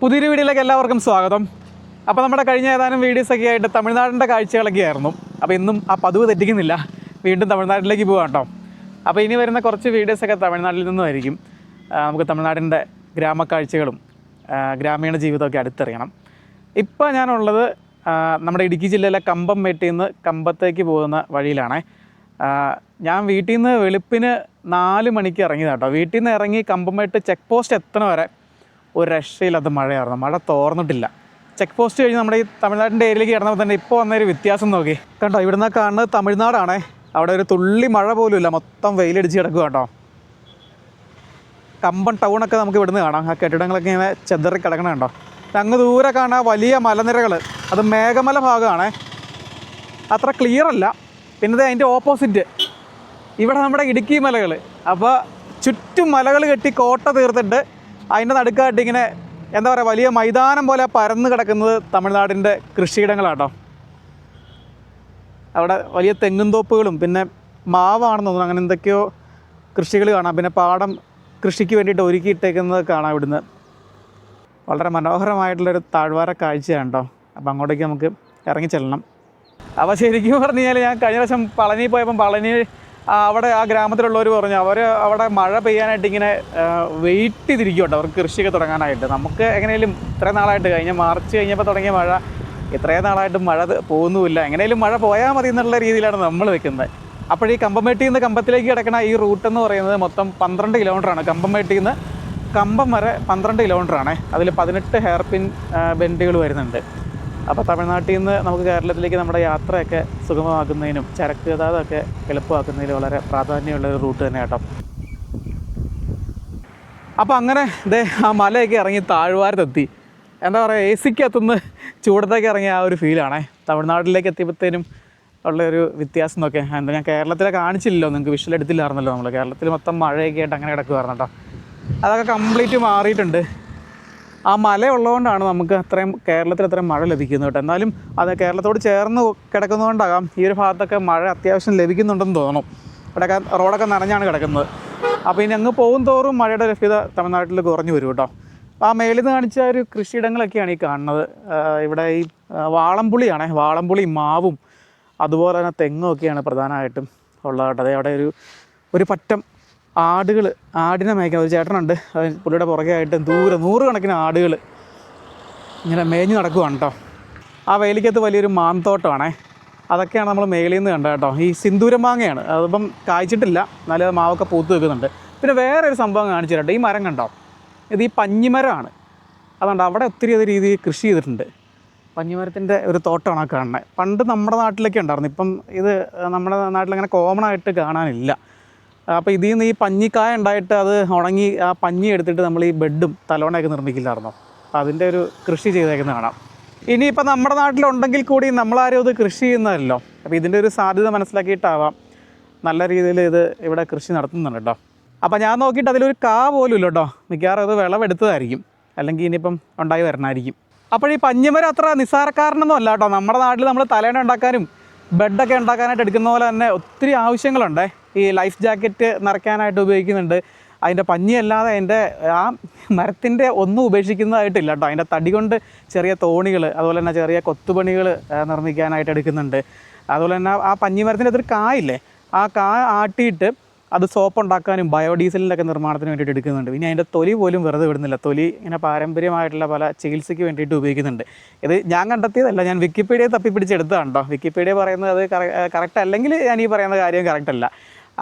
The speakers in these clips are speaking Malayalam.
പുതിയൊരു വീഡിയോയിലേക്ക് എല്ലാവർക്കും സ്വാഗതം. അപ്പോൾ നമ്മുടെ കഴിഞ്ഞ ഏതാനും വീഡിയോസൊക്കെ ആയിട്ട് തമിഴ്നാടിന്റെ കാഴ്ചകളൊക്കെ ആയിരുന്നു. അപ്പോൾ ഇന്നും ആ പതിവ് തെറ്റിക്കുന്നില്ല. വീണ്ടും തമിഴ്നാട്ടിലേക്ക് പോകാം കേട്ടോ. അപ്പോൾ ഇനി വരുന്ന കുറച്ച് വീഡിയോസൊക്കെ തമിഴ്നാട്ടിൽ നിന്നുമായിരിക്കും. നമുക്ക് തമിഴ്നാടിന്റെ ഗ്രാമക്കാഴ്ചകളും കാഴ്ചകളും ഗ്രാമീണ ജീവിതമൊക്കെ അടുത്തറിയണം. ഇപ്പോൾ ഞാനുള്ളത് നമ്മുടെ ഇടുക്കി ജില്ലയിലെ കമ്പം വെട്ടിയിൽ നിന്ന് കമ്പത്തേക്ക് പോകുന്ന വഴിയിലാണേ. ഞാൻ വീട്ടിൽ നിന്ന് വെളുപ്പിന് നാല് മണിക്ക് ഇറങ്ങിയതാട്ടോ വീട്ടിൽ നിന്ന് ഇറങ്ങി കമ്പം വെട്ട് ചെക്ക് പോസ്റ്റ് എത്തണ വരെ ഒരു രക്ഷയില്ലാത്ത മഴയായിരുന്നു മഴ തോർന്നിട്ടില്ല. ചെക്ക് പോസ്റ്റ് കഴിഞ്ഞ് നമ്മുടെ ഈ തമിഴ്നാടിന്റെ ഏരിയയിലേക്ക് കിടന്നപ്പോൾ തന്നെ ഇപ്പോൾ വന്നൊരു വ്യത്യാസം നോക്കി. കണ്ടോ ഇവിടുന്ന് കാണുന്നത് തമിഴ്നാടാണ്. അവിടെ ഒരു തുള്ളി മഴ പോലും ഇല്ല മൊത്തം വെയിലടിച്ച് കിടക്കുക കേട്ടോ. കമ്പം ടൗണൊക്കെ നമുക്ക് ഇവിടുന്ന് കാണാം. ആ കെട്ടിടങ്ങളൊക്കെ ഇങ്ങനെ ചെതറി കിടക്കണ കണ്ടോ. അങ്ങ് ദൂരെ കാണാൻ വലിയ മലനിരകൾ. അത് മേഘമല ഭാഗമാണ്. അത്ര ക്ലിയർ അല്ല. പിന്നെ അതിന്റെ ഓപ്പോസിറ്റ് ഇവിടെ നമ്മുടെ ഇടുക്കി മലകൾ. അപ്പോൾ ചുറ്റും മലകൾ കെട്ടി കോട്ട തീർത്തിട്ട് അതിന്റെ നടുക്കായിട്ട് ഇങ്ങനെ എന്താ പറയുക വലിയ മൈതാനം പോലെ പരന്ന് കിടക്കുന്നത് തമിഴ്നാടിന്റെ കൃഷിയിടങ്ങളാട്ടോ. അവിടെ വലിയ തെങ്ങും തോപ്പുകളും പിന്നെ മാവാണെന്ന് തോന്നുന്നു അങ്ങനെ എന്തൊക്കെയോ കൃഷികൾ കാണാം. പിന്നെ പാടം കൃഷിക്ക് വേണ്ടിയിട്ട് ഒരുക്കിയിട്ടേക്കുന്നത് കാണാം ഇവിടുന്ന്. വളരെ മനോഹരമായിട്ടുള്ളൊരു താഴ്വാര കാഴ്ചയാണ് കേട്ടോ അപ്പോൾ അങ്ങോട്ടേക്ക് നമുക്ക് ഇറങ്ങി ചെല്ലണം. അപ്പോൾ ശരിക്കും പറഞ്ഞു കഴിഞ്ഞാൽ ഞാൻ കഴിഞ്ഞ പ്രാവശ്യം പളനി പോയപ്പം പളനി അവിടെ ആ ഗ്രാമത്തിലുള്ളവർ പറഞ്ഞു അവർ അവിടെ മഴ പെയ്യാനായിട്ട് ഇങ്ങനെ വെയിറ്റ് ചെയ്തിരിക്കും കേട്ടോ അവർക്ക് കൃഷിയൊക്കെ തുടങ്ങാനായിട്ട്. നമുക്ക് എങ്ങനെയും ഇത്രയും നാളായിട്ട് കഴിഞ്ഞ മാർച്ച് കഴിഞ്ഞപ്പോൾ തുടങ്ങിയ മഴ ഇത്രയും നാളായിട്ട് മഴ പോകുന്നുമില്ല. എങ്ങനെയും മഴ പോയാൽ മതി എന്നുള്ള രീതിയിലാണ് നമ്മൾ വെക്കുന്നത് അപ്പോൾ ഈ കമ്പംമേട്ടിൽ നിന്ന് കമ്പത്തിലേക്ക് കിടക്കുന്ന ഈ റൂട്ട് എന്ന് പറയുന്നത് മൊത്തം പന്ത്രണ്ട് കിലോമീറ്ററാണ് കമ്പംമേട്ടിൽ നിന്ന് കമ്പം വരെ പന്ത്രണ്ട് കിലോമീറ്ററാണ് അതിൽ പതിനെട്ട് ഹെയർപിൻ ബെൻഡുകൾ വരുന്നുണ്ട്. അപ്പോൾ തമിഴ്നാട്ടിൽ നിന്ന് നമുക്ക് കേരളത്തിലേക്ക് നമ്മുടെ യാത്രയൊക്കെ സുഗമമാക്കുന്നതിനും ചരക്ക് ഗതാഗതമൊക്കെ എളുപ്പമാക്കുന്നതിനും വളരെ പ്രാധാന്യമുള്ള ഒരു റൂട്ട് തന്നെ കേട്ടോ. അപ്പോൾ അങ്ങനെ ഇതേ ആ മലയൊക്കെ ഇറങ്ങി താഴ്വാരത്തെത്തി. എന്താ പറയുക എ സിക്കകത്തുനിന്ന് ചൂടത്തേക്ക് ഇറങ്ങിയ ആ ഒരു ഫീലാണേ തമിഴ്നാട്ടിലേക്ക് എത്തിയപ്പോഴത്തേനും ഉള്ള ഒരു വ്യത്യാസം എന്നൊക്കെ എന്താ ഞാൻ കേരളത്തിലെ കാണിച്ചില്ലല്ലോ നിങ്ങൾക്ക് വിഷ്വൽ എടുത്തില്ലായിരുന്നല്ലോ നമ്മൾ കേരളത്തിൽ മൊത്തം മഴയൊക്കെ ആയിട്ട് അങ്ങനെ കിടക്കുമായിരുന്നു കേട്ടോ. അതൊക്കെ കംപ്ലീറ്റ് മാറിയിട്ടുണ്ട്. ആ മല ഉള്ളതുകൊണ്ടാണ് നമുക്ക് അത്രയും കേരളത്തിൽ അത്രയും മഴ ലഭിക്കുന്നത് കേട്ടോ. എന്നാലും അത് കേരളത്തോട് ചേർന്ന് കിടക്കുന്നതുകൊണ്ടാകാം ഈ ഒരു ഭാഗത്തൊക്കെ മഴ അത്യാവശ്യം ലഭിക്കുന്നുണ്ടെന്ന് തോന്നുന്നു. ഇവിടെയൊക്കെ റോഡൊക്കെ നനഞ്ഞാണ് കിടക്കുന്നത്. അപ്പോൾ ഇനി അങ്ങ് പോകും തോറും മഴയുടെ ലഭ്യത തമിഴ്നാട്ടിൽ കുറഞ്ഞു വരും കേട്ടോ. ആ മേളിൽ നിന്ന് കാണിച്ച ഒരു കൃഷിയിടങ്ങളൊക്കെയാണ് ഈ കാണുന്നത്. ഇവിടെ ഈ വാളംപുളിയാണേ. വാളംപുളി മാവും അതുപോലെ തന്നെ തെങ്ങും ഒക്കെയാണ് പ്രധാനമായിട്ടും ഉള്ളത് കേട്ടോ. അതെ അവിടെ ഒരു ഒരു പറ്റം ആടുകൾ ആടിനെ മേയ്ക്കാൻ ഒരു ചേട്ടനുണ്ട്. അത് പുള്ളിയുടെ പുറകെ ആയിട്ട് ദൂരെ നൂറുകണക്കിന് ആടുകൾ ഇങ്ങനെ മേഞ്ഞ് നടക്കുവാണ് കേട്ടോ ആ വേലിക്കകത്ത് വലിയൊരു മാന്തോട്ടമാണേ. അതൊക്കെയാണ് നമ്മൾ മേളിൽ നിന്ന് കണ്ടത് കേട്ടോ ഈ സിന്ദൂരം മാങ്ങയാണ്. അതിപ്പം കായ്ച്ചിട്ടില്ല. നല്ല മാവൊക്കെ പൂത്ത് വെക്കുന്നുണ്ട് പിന്നെ വേറെ ഒരു സംഭവം കാണിച്ചു തരട്ടെ ഈ മരം കണ്ടോ? ഇത് ഈ പഞ്ഞിമരമാണ്. അതുകൊണ്ട് അവിടെ ഒത്തിരി അത് രീതിയിൽ കൃഷി ചെയ്തിട്ടുണ്ട്. പഞ്ഞിമരത്തിന്റെ ഒരു തോട്ടമാണ് കാണുന്നത്. പണ്ട് നമ്മുടെ നാട്ടിലൊക്കെ ഉണ്ടായിരുന്നു. ഇപ്പം ഇത് നമ്മുടെ നാട്ടിലങ്ങനെ കോമൺ ആയിട്ട് കാണാനില്ല. അപ്പോൾ ഇതിൽ നിന്ന് ഈ പഞ്ഞിക്കായ ഉണ്ടായിട്ട് അത് ഉണങ്ങി ആ പഞ്ഞി എടുത്തിട്ട് നമ്മൾ ഈ ബെഡും തലോണയൊക്കെ നിർമ്മിക്കില്ലായിരുന്നോ അതിന്റെ ഒരു കൃഷി ചെയ്തേക്കുന്ന കാണാം. ഇനിയിപ്പോൾ നമ്മുടെ നാട്ടിലുണ്ടെങ്കിൽ കൂടി നമ്മളാരും ഇത് കൃഷി ചെയ്യുന്നതല്ലോ. അപ്പോൾ ഇതിന്റെ ഒരു സാധ്യത മനസ്സിലാക്കിയിട്ടാവാം നല്ല രീതിയിൽ ഇത് ഇവിടെ കൃഷി നടത്തുന്നുണ്ട് കേട്ടോ. അപ്പോൾ ഞാൻ നോക്കിയിട്ട് അതിലൊരു കാ പോലും ഇല്ല കേട്ടോ. മിക്കവാറും അത് വിളവെടുത്തതായിരിക്കും. അല്ലെങ്കിൽ ഇനിയിപ്പം ഉണ്ടായി വരണമായിരിക്കും അപ്പോൾ ഈ പഞ്ഞിമരം അത്ര നിസ്സാരക്കാരനൊന്നും അല്ല കേട്ടോ. നമ്മുടെ നാട്ടിൽ നമ്മൾ തലേണ ഉണ്ടാക്കാനും ബെഡൊക്കെ ഉണ്ടാക്കാനായിട്ട് എടുക്കുന്ന പോലെ തന്നെ ഒത്തിരി ആവശ്യങ്ങളുണ്ട്. ഈ ലൈഫ് ജാക്കറ്റ് നിറയ്ക്കാനായിട്ട് ഉപയോഗിക്കുന്നുണ്ട്. അതിന്റെ പഞ്ഞിയല്ലാതെ അതിന്റെ ആ മരത്തിന്റെ ഒന്നും ഉപേക്ഷിക്കുന്നതായിട്ടില്ല കേട്ടോ. അതിന്റെ തടി കൊണ്ട് ചെറിയ തോണികൾ അതുപോലെ തന്നെ ചെറിയ കൊത്തുപണികൾ നിർമ്മിക്കാനായിട്ട് എടുക്കുന്നുണ്ട്. അതുപോലെ തന്നെ ആ പഞ്ഞിമരത്തിന്റെ അതൊരു കായില്ലേ? ആ കാ ആട്ടിയിട്ട് അത് സോപ്പ് ഉണ്ടാക്കാനും ബയോഡീസലിന്റെയൊക്കെ നിർമ്മാണത്തിന് വേണ്ടിയിട്ട് എടുക്കുന്നുണ്ട്. പിന്നെ അതിന്റെ തൊലി പോലും വെറുതെ വിടുന്നില്ല. തൊലി ഇങ്ങനെ പാരമ്പര്യമായിട്ടുള്ള പല ചികിത്സയ്ക്ക് വേണ്ടിയിട്ട് ഉപയോഗിക്കുന്നുണ്ട്. ഇത് ഞാൻ കണ്ടെത്തിയതല്ല ഞാൻ വിക്കിപീഡിയ തപ്പിപ്പിടിച്ചെടുത്തതാണ് കേട്ടോ. വിക്കിപീഡിയ പറയുന്നത് അത് കറക്റ്റ് അല്ലെങ്കിൽ ഞാൻ ഈ പറയുന്ന കാര്യം കറക്റ്റ് അല്ല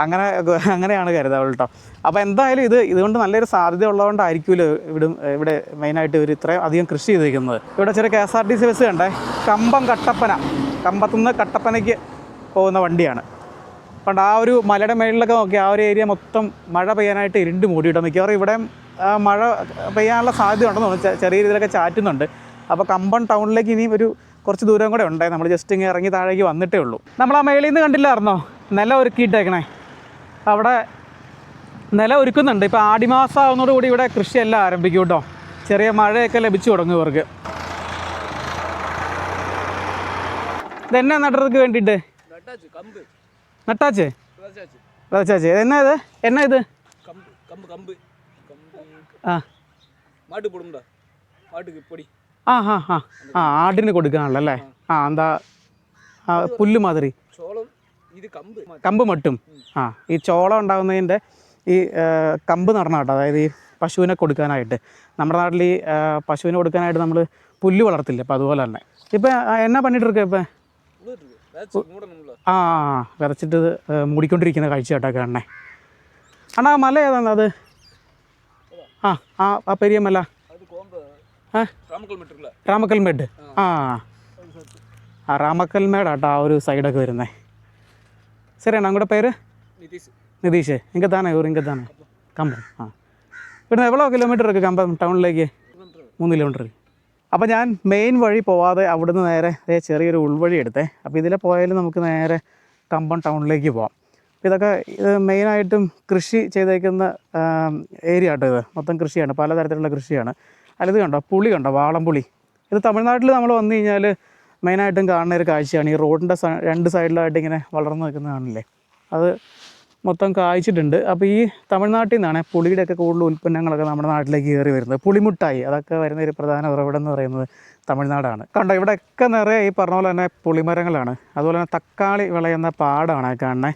അങ്ങനെ അങ്ങനെയാണ് കരുതാവുള്ളൂ കേട്ടോ അപ്പോൾ എന്തായാലും ഇത് ഇതുകൊണ്ട് നല്ലൊരു സാധ്യത ഉള്ളതുകൊണ്ടായിരിക്കുമല്ലോ ഇവിടെ ഇവിടെ മെയിനായിട്ട് ഇവർ ഇത്രയും അധികം കൃഷി ചെയ്തിരിക്കുന്നത്. ഇവിടെ ചെറിയ K S R T C bus കണ്ടേ? കമ്പം കട്ടപ്പന. കമ്പത്തുനിന്ന് കട്ടപ്പനയ്ക്ക് പോകുന്ന വണ്ടിയാണ്. പണ്ട് ആ ഒരു മലയുടെ മേളിലൊക്കെ നോക്കി ആ ഒരു ഏരിയ മൊത്തം മഴ പെയ്യാനായിട്ട് ഇരുണ്ട് മൂടിയിട്ടോ. മിക്കവാറും ഇവിടെ മഴ പെയ്യാനുള്ള സാധ്യത ഉണ്ടെന്ന് തോന്നുന്നു ചെറിയ രീതിയിലൊക്കെ ചാറ്റുന്നുണ്ട്. അപ്പോൾ കമ്പം ടൗണിലേക്ക് ഇനിയും ഒരു കുറച്ച് ദൂരം കൂടെ ഉണ്ടായി നമ്മൾ ജസ്റ്റ് ഇങ്ങനെ ഇറങ്ങി താഴേക്ക് വന്നിട്ടേ ഉള്ളൂ. നമ്മൾ ആ മേളിൽ നിന്ന് കണ്ടില്ലായിരുന്നോ? നില ഒരുക്കിയിട്ടേക്കണേ. അവിടെ നില ഒരുക്കുന്നുണ്ട്. ഇപ്പോൾ ആടിമാസമാവുന്നതോടുകൂടി ഇവിടെ കൃഷിയെല്ലാം ആരംഭിക്കും കേട്ടോ. ചെറിയ മഴയൊക്കെ ലഭിച്ചു തുടങ്ങും ഇവർക്ക്. ഇതെന്നാ നട്ടർക്ക് വേണ്ടിയിട്ട്? നട്ടാച്ചേ വിതച്ചാച്ചേ എന്നാ ഇത്? എന്നാ ഇത്? ആ. ആ ആ ആ. ആടിന് കൊടുക്കാണല്ലോ അല്ലേ ആ എന്താ? പുല്ല് മാതിരി. കമ്പ്. മട്ടും. ആ ഈ ചോള ഉണ്ടാകുന്നതിന്റെ ഈ കമ്പ് നടണം കേട്ടോ. അതായത് ഈ പശുവിനെ കൊടുക്കാനായിട്ട്. നമ്മുടെ നാട്ടിൽ ഈ പശുവിനെ കൊടുക്കാനായിട്ട് നമ്മൾ പുല്ല് വളർത്തില്ല? അപ്പം അതുപോലെ തന്നെ. ഇപ്പം എന്നാ പണിയിട്ട് ഇരിക്കുക ഇപ്പം ആ വിതച്ചിട്ട് മൂടിക്കൊണ്ടിരിക്കുന്ന കാഴ്ച കേട്ടോ കാണണേ. അണ്ണാ മല ഏതാണ് അത് ആ ആ ആ പെരിയ മല. രാമക്കൽമേട് ആ. ആ. രാമക്കൽമേടാട്ടോ ആ ഒരു സൈഡൊക്കെ വരുന്നേ. ಸರಿಯಣ್ಣ ಅಂಗಡ പേര്? നിതീഷ്. ഇങ്ങനെ താനേ ഊർ ഇങ്ങനെ താനേ കമ്പം. ആ. ഇവിടുന്ന് എവ്വളോ കിലോമീറ്റർ ഒക്കെ കമ്പം ടൗണിലേക്ക്? മൂന്ന് കിലോമീറ്റർ അപ്പോൾ ഞാൻ മെയിൻ വഴി പോവാതെ അവിടുന്ന് നേരെ ചെറിയൊരു ഉൾവഴി എടുത്തേ. അപ്പോൾ ഇതിലെ പോയാലും നമുക്ക് നേരെ കമ്പം ടൗണിലേക്ക് പോവാം. അപ്പോൾ ഇതൊക്കെ ഇത് മെയിനായിട്ടും കൃഷി ചെയ്തേക്കുന്ന ഏരിയ കേട്ടോ ഇത്. മൊത്തം കൃഷിയാണ് പലതരത്തിലുള്ള കൃഷിയാണ്. അല്ല ഇത് കണ്ടോ? പുളി കണ്ടോ? വാളംപുളി. ഇത് തമിഴ്നാട്ടിൽ നമ്മൾ വന്നു കഴിഞ്ഞാൽ മെയിനായിട്ടും കാണുന്ന ഒരു കാഴ്ചയാണ്. ഈ റോഡിന്റെ രണ്ട് സൈഡിലായിട്ട് ഇങ്ങനെ വളർന്നു നിൽക്കുന്നത് കാണില്ലേ? അത് മൊത്തം കായ്ച്ചിട്ടുണ്ട്. അപ്പോൾ ഈ തമിഴ്നാട്ടിൽ നിന്നാണ് പുളിയുടെയൊക്കെ കൂടുതൽ ഉൽപ്പന്നങ്ങളൊക്കെ നമ്മുടെ നാട്ടിലേക്ക് കയറി വരുന്നത്. പുളിമുട്ടായി അതൊക്കെ വരുന്ന ഒരു പ്രധാന ഉറവിടം എന്ന് പറയുന്നത് തമിഴ്നാടാണ്. കണ്ടോ ഇവിടെയൊക്കെ നിറയെ ഈ പറഞ്ഞ പോലെ തന്നെ പുളിമരങ്ങളാണ്. അതുപോലെ തന്നെ തക്കാളി വിളയുന്ന പാടാണ് കാണണേ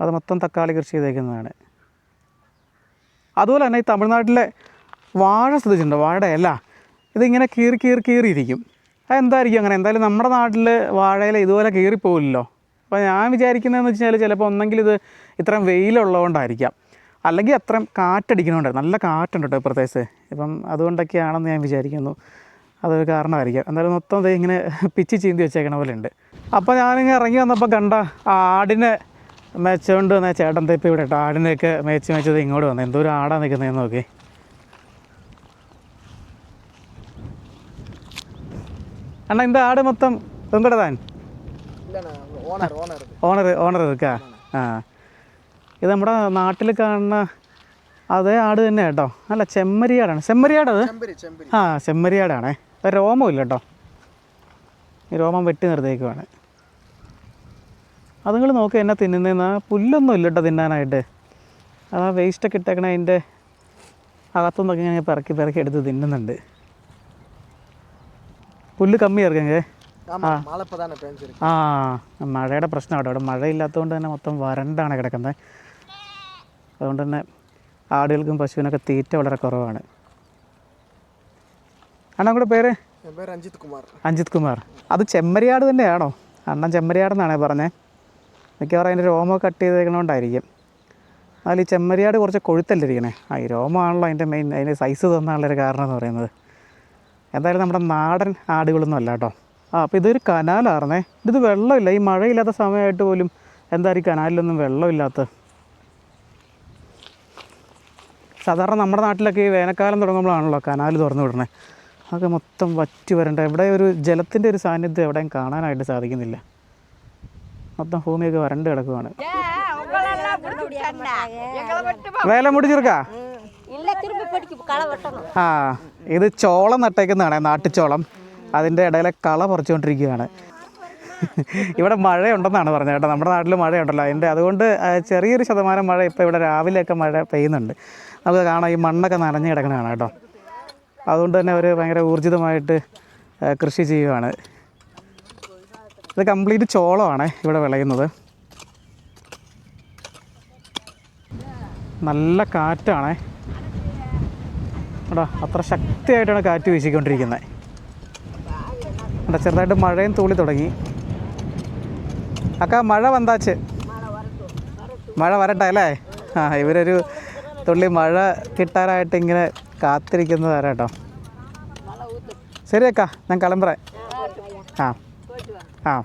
അത് മൊത്തം തക്കാളി കൃഷി ചെയ്തേക്കുന്നതാണ്. അതുപോലെ തന്നെ ഈ തമിഴ്നാട്ടിലെ വാഴ ശ്രദ്ധിച്ചിട്ടുണ്ടോ വാഴയല്ല ഇതിങ്ങനെ കീറി കീറി കീറിയിരിക്കും. അതെന്തായിരിക്കും അങ്ങനെ? എന്തായാലും നമ്മുടെ നാട്ടിൽ വാഴയിൽ ഇതുപോലെ കീറിപ്പോകില്ലല്ലോ അപ്പോൾ ഞാൻ വിചാരിക്കുന്നതെന്ന് വെച്ച് കഴിഞ്ഞാൽ ചിലപ്പോൾ ഒന്നെങ്കിൽ ഇത് ഇത്രയും വെയിലുള്ളതുകൊണ്ടായിരിക്കാം. അല്ലെങ്കിൽ അത്രയും കാറ്റടിക്കണോണ്ട് നല്ല കാറ്റുണ്ട് കേട്ടോ പ്രത്യേകിച്ച്? ഇപ്പം അതുകൊണ്ടൊക്കെയാണെന്ന് ഞാൻ വിചാരിക്കുന്നു. അതൊരു കാരണമായിരിക്കാം. എന്തായാലും മൊത്തം ദേ ഇങ്ങനെ പിച്ചി ചീന്തി വെച്ചേക്കണ പോലെ ഉണ്ട് അപ്പോൾ ഞാനിങ്ങനെ ഇറങ്ങി വന്നപ്പോൾ കണ്ട ആടിനെ മേച്ചുകൊണ്ട് വന്ന ചേട്ടൻ തേപ്പ് ഇവിടെ ആടിനെയൊക്കെ മേച്ച് മേച്ചത് ഇങ്ങോട്ട് വന്നു. എന്തോ ഒരു ആടാണ് നിൽക്കുന്നതെന്ന് നോക്കി അണ്ണാ இந்த ആട് മൊത്തം ഉങ്കട താൻ இல்லைண்ணா ஓனர் ஓனர் ഓണർ ഓണർ എടുക്കാ ആ ഇത് നമ്മുടെ നാട്ടിൽ കാണുന്ന അതേ ആട് തന്നെ കേട്ടോ അല്ല ചെമ്മരിയാടാണ് ചെമ്മരിയാട് അത് செம்பரி செம்பரி ആ ചെമ്മരിയാടാണേ അത് രോമമില്ല കേട്ടോ ഈ രോമം വെട്ടി നിർത്തിയേക്കുവാണ് അത് നിങ്ങൾ നോക്കി എന്നെ തിന്നുന്നതെന്ന് പുല്ലൊന്നും ഇല്ല കേട്ടോ തിന്നാനായിട്ട് അത് ആ വേസ്റ്റൊക്കെ ഇട്ടേക്കണ അതിൻ്റെ അകത്തുനിന്നൊക്കെ ഞാൻ പിറക്കി പിറക്കി എടുത്ത് തിന്നുന്നുണ്ട് പുല്ല് കമ്മി ഇറക്കെങ്കിൽ ஆமாம் மழை இப்போ தானே பேஞ்சிருக்கு ആ മഴയുടെ പ്രശ്നം അവിടെ അവിടെ മഴയില്ലാത്തതുകൊണ്ട് തന്നെ മൊത്തം വരണ്ടാണ് കിടക്കുന്നത് അതുകൊണ്ട് തന്നെ ആടുകൾക്കും പശുവിനൊക്കെ തീറ്റ വളരെ കുറവാണ് അണ്ണൻ കൂടെ പേര് என் பேர் ரஞ்சித் குமார் അഞ്ജിത് കുമാർ അത് ചെമ്മരിയാട് തന്നെയാണോ അണ്ണൻ ചെമ്മരിയാടെന്നാണേ പറഞ്ഞത് മിക്കവാറും അതിൻ്റെ രോമം കട്ട് ചെയ്തേക്കണോണ്ടായിരിക്കും അതിൽ ഈ ചെമ്മരിയാട് കുറച്ച് കൊഴുത്തല്ലേ ഇരിക്കണേ ആ ഈ രോമമാണല്ലോ അതിൻ്റെ മെയിൻ അതിൻ്റെ സൈസ് തന്നാനുള്ളൊരു കാരണം എന്ന് പറയുന്നത് എന്തായാലും നമ്മുടെ നാടൻ ആടുകളൊന്നും അല്ല കേട്ടോ. ആ അപ്പോൾ ഇതൊരു കനാലായിരുന്നേ ഇത് വെള്ളമില്ല. ഈ മഴയില്ലാത്ത സമയമായിട്ട് പോലും എന്തായിരിക്കും കനാലിലൊന്നും വെള്ളമില്ലാത്ത? സാധാരണ നമ്മുടെ നാട്ടിലൊക്കെ ഈ വേനൽക്കാലം തുടങ്ങുമ്പോഴാണല്ലോ കനാൽ തുറന്നു വിടണേ. അതൊക്കെ മൊത്തം വറ്റി വരണ്ട. ഇവിടെ ഒരു ജലത്തിന്റെ ഒരു സാന്നിധ്യം എവിടെയും കാണാനായിട്ട് സാധിക്കുന്നില്ല. മൊത്തം ഭൂമിയൊക്കെ വരണ്ട് കിടക്കുവാണ്. വേല മുടിച്ചിർക്കാ ആ ഇത് ചോളം നട്ടേക്കുന്നതാണ് നാട്ടുചോളം. അതിന്റെ ഇടയിലെ കള പറിച്ചുകൊണ്ടിരിക്കുകയാണ്. ഇവിടെ മഴയുണ്ടെന്നാണ് പറഞ്ഞത് കേട്ടോ. നമ്മുടെ നാട്ടിൽ മഴയുണ്ടല്ലോ. അതിന്റെ അതുകൊണ്ട് ചെറിയൊരു ശതമാനം മഴ ഇപ്പോൾ ഇവിടെ രാവിലെയൊക്കെ മഴ പെയ്യുന്നുണ്ട്. നമുക്ക് കാണാം ഈ മണ്ണൊക്കെ നനഞ്ഞു കിടക്കണതാണ് കേട്ടോ. അതുകൊണ്ട് തന്നെ അവർ ഭയങ്കര ഊർജിതമായിട്ട് കൃഷി ചെയ്യുകയാണ് ഇത് കംപ്ലീറ്റ് ചോളമാണ് ഇവിടെ വിളയുന്നത്. നല്ല കാറ്റാണേ. എടാ അത്ര ശക്തിയായിട്ടാണ് കാറ്റ് വീശിക്കൊണ്ടിരിക്കുന്നത്. എടാ ചെറുതായിട്ട് മഴയും തൂളി തുടങ്ങി. അക്ക മഴ വന്നാച്ച്. മഴ വരട്ടെ അല്ലേ? ആ ഇവരൊരു തുള്ളി മഴ കിട്ടാനായിട്ട് ഇങ്ങനെ കാത്തിരിക്കുന്നതാരാ കേട്ടോ ശരി അക്ക ഞാൻ കിളമ്പറേ. ആ ആ.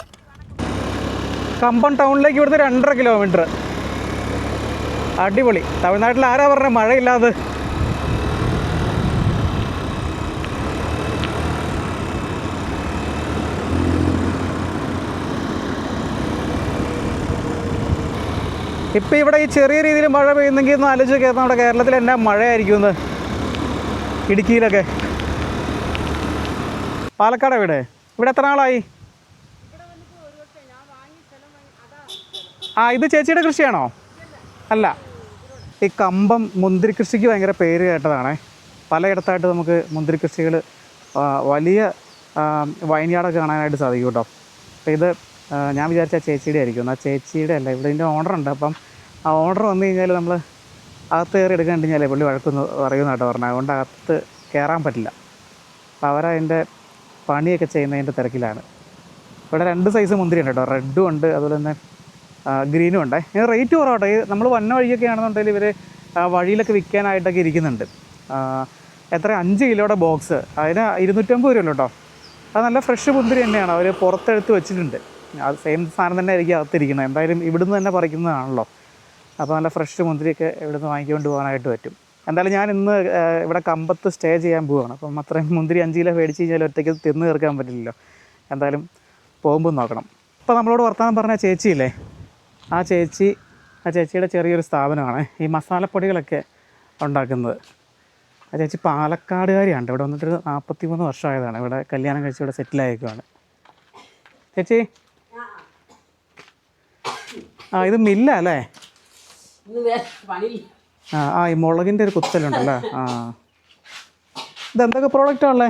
കമ്പം ടൗണിലേക്ക് ഇവിടുന്ന് രണ്ടര കിലോമീറ്റർ. അടിപൊളി. തമിഴ്നാട്ടിൽ ആരാ പറഞ്ഞ മഴയില്ലാതെ? ഇപ്പം ഇവിടെ ഈ ചെറിയ രീതിയിൽ മഴ പെയ്യുന്നെങ്കിൽ ഒന്ന് ആലോചിച്ച് കയറുന്ന നമ്മുടെ കേരളത്തിൽ എന്നാ മഴയായിരിക്കും ഒന്ന് ഇടുക്കിയിലൊക്കെ. പാലക്കാട് എവിടെ? ഇവിടെ എത്ര നാളായി? ആ ഇത് ചേച്ചിയുടെ കൃഷിയാണോ? അല്ല. ഈ കമ്പം മുന്തിരി കൃഷിക്ക് ഭയങ്കര പേര് കേട്ടതാണേ. പലയിടത്തായിട്ട് നമുക്ക് മുന്തിരി കൃഷികൾ വലിയ വൈൻയാർഡൊക്കെ കാണാനായിട്ട് സാധിക്കും കേട്ടോ. അപ്പോൾ ഇത് ഞാൻ വിചാരിച്ച ചേച്ചിയുടെ ആയിരിക്കും. ആ ചേച്ചിയുടെ അല്ല ഇവിടെ ഇതിന്റെ ഓർഡർ ഉണ്ട്. അപ്പം ആ ഓർഡർ വന്നു കഴിഞ്ഞാൽ നമ്മൾ അകത്ത് കയറി എടുക്കാൻ കഴിഞ്ഞാലേ പുള്ളി വഴക്കൊന്ന് പറയുന്ന കേട്ടോ പറഞ്ഞത്. അതുകൊണ്ട് അകത്ത് കയറാൻ പറ്റില്ല. അപ്പോൾ അവരതിന്റെ പണിയൊക്കെ ചെയ്യുന്നതിന്റെ തിരക്കിലാണ്. ഇവിടെ രണ്ട് സൈസ് മുന്തിരി ഉണ്ട് കേട്ടോ. റെഡും ഉണ്ട് അതുപോലെ തന്നെ ഗ്രീനും ഉണ്ട്. ഇതിന് റേറ്റ് കുറവാട്ടോ. ഈ നമ്മൾ വന്ന വഴിയൊക്കെ ആണെന്നുണ്ടെങ്കിൽ ഇവർ വഴിയിലൊക്കെ വിൽക്കാനായിട്ടൊക്കെ ഇരിക്കുന്നുണ്ട്. എത്ര? അഞ്ച് കിലോയുടെ ബോക്സ് അതിന് ഇരുന്നൂറ്റമ്പത് രൂപ കേട്ടോ. അത് നല്ല ഫ്രഷ് മുന്തിരി തന്നെയാണ്. അവർ പുറത്തെടുത്ത് വെച്ചിട്ടുണ്ട്. അത് സെയിം സാധനം തന്നെ ആയിരിക്കും അകത്തിരിക്കുന്നത്. എന്തായാലും ഇവിടുന്ന് തന്നെ പറിക്കുന്നതാണല്ലോ. അപ്പോൾ നല്ല ഫ്രഷ് മുന്തിരിയൊക്കെ ഇവിടുന്ന് വാങ്ങിക്കൊണ്ട് പോകാനായിട്ട് പറ്റും. എന്തായാലും ഞാൻ ഇന്ന് ഇവിടെ കമ്പത്ത് സ്റ്റേ ചെയ്യാൻ പോവുകയാണ് അപ്പം അത്രയും മുന്തിരി അഞ്ച് കിലോ മേടിച്ച് കഴിഞ്ഞാൽ ഒറ്റയ്ക്ക് തിന്ന് തീർക്കാൻ പറ്റില്ലല്ലോ. എന്തായാലും പോകുമ്പോൾ നോക്കണം. ഇപ്പോൾ നമ്മളോട് വർത്തമാനം പറഞ്ഞ ചേച്ചിയില്ലേ ആ ചേച്ചി ആ ചേച്ചിയുടെ ചെറിയൊരു സ്ഥാപനമാണ്. ഈ മസാലപ്പൊടികളൊക്കെ ഉണ്ടാക്കുന്നത്. ആ ചേച്ചി പാലക്കാടുകാരിയാണ്. ഇവിടെ വന്നിട്ടൊരു നാൽപ്പത്തി മൂന്ന് വർഷമായതാണ്. ഇവിടെ കല്യാണം കഴിച്ച് ഇവിടെ സെറ്റിലായേക്കുവാണ് ചേച്ചി ആ ഇത് മില്ല അല്ലേ? ആ ആ ഈ മുളകിന്റെ ഒരു കുത്തലുണ്ടല്ലേ? ആ. ഇതെന്തൊക്കെ പ്രോഡക്റ്റാ ഉള്ളേ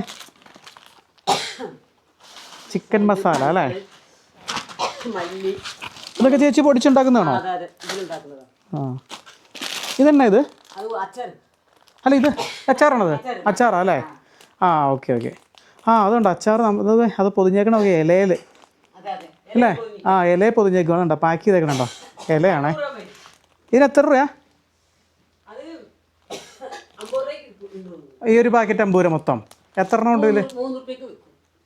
ചിക്കൻ മസാല അല്ലേ? ഇതൊക്കെ ചേച്ചി പൊടിച്ചുണ്ടാക്കുന്നതാണോ? ആ. ഇതെന്നാ ഇത്? അല്ല ഇത് അച്ചാറാണത്? അച്ചാറാ അല്ലേ? ആ ഓക്കെ ഓക്കെ. ആ അതുകൊണ്ട് അച്ചാർ നമ്മൾ അത് അത് പൊതിഞ്ഞേക്കണ ഇലയിൽ അല്ലേ? ആ ഇലയെ പൊതിഞ്ഞേക്കണുണ്ടോ പാക്ക് ചെയ്തേക്കണുണ്ടോ ഇലയാണേ. ഇതിന് എത്ര രൂപയാ? ഈ ഒരു പാക്കറ്റ് അമ്പൂര മൊത്തം. എത്ര എണ്ണം ഉണ്ട് ഇതിൽ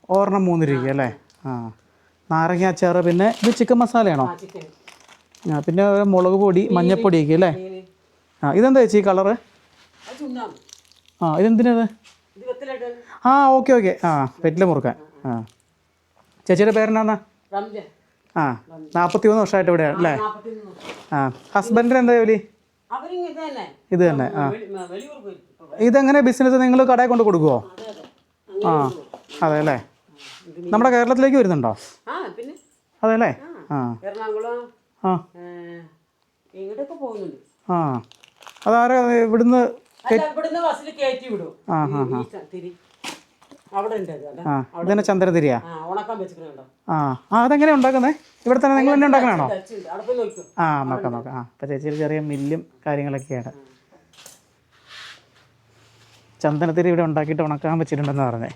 ഒരെണ്ണം മൂന്ന് രൂപ അല്ലേ? ആ. നാരങ്ങ അച്ചാറ് പിന്നെ ഇത് ചിക്കൻ മസാലയാണോ? ആ പിന്നെ മുളക് പൊടി മഞ്ഞപ്പൊടിയൊക്കെ അല്ലേ? ആ ഇതെന്താ ചേച്ചി കളറ്? ആ ഇതെന്തിനത് ആ ഓക്കെ ഓക്കെ. ആ വെറ്റില മുറുക്കാൻ. ആ. ചേച്ചിയുടെ പേരെന്നാ റംജാൻ ആ നാൽപ്പത്തി മൂന്ന് വർഷമായിട്ട് ഇവിടെ അല്ലേ? ആ ഹസ്ബൻഡിന് എന്താ ജോലി? ഇത് തന്നെ. ആ. ഇതെങ്ങനെ ബിസിനസ് നിങ്ങൾ കടയിൽ കൊണ്ട് കൊടുക്കുമോ ആ അതെ അല്ലേ? നമ്മുടെ കേരളത്തിലേക്ക് വരുന്നുണ്ടോ? അതെ അല്ലേ? ആ ആ. ആ. അതാരാ ഇവിടുന്ന് ആ, ഹാ. ആ ഇതന്നെ ചന്ദ്രതിരിയാ? ആ ആ അതെങ്ങനെ ഉണ്ടാക്കുന്നത് ഇവിടെ തന്നെ നിങ്ങൾ തന്നെ ഉണ്ടാക്കണാണോ പോയി ആ നോക്കാം നോക്കാം. ആ അപ്പം ചേച്ചിയുടെ ചെറിയ മില്ലും കാര്യങ്ങളൊക്കെയാണ്. ചന്ദനത്തിരി ഇവിടെ ഉണ്ടാക്കിയിട്ട് ഉണക്കാൻ വെച്ചിട്ടുണ്ടെന്ന് പറഞ്ഞേ.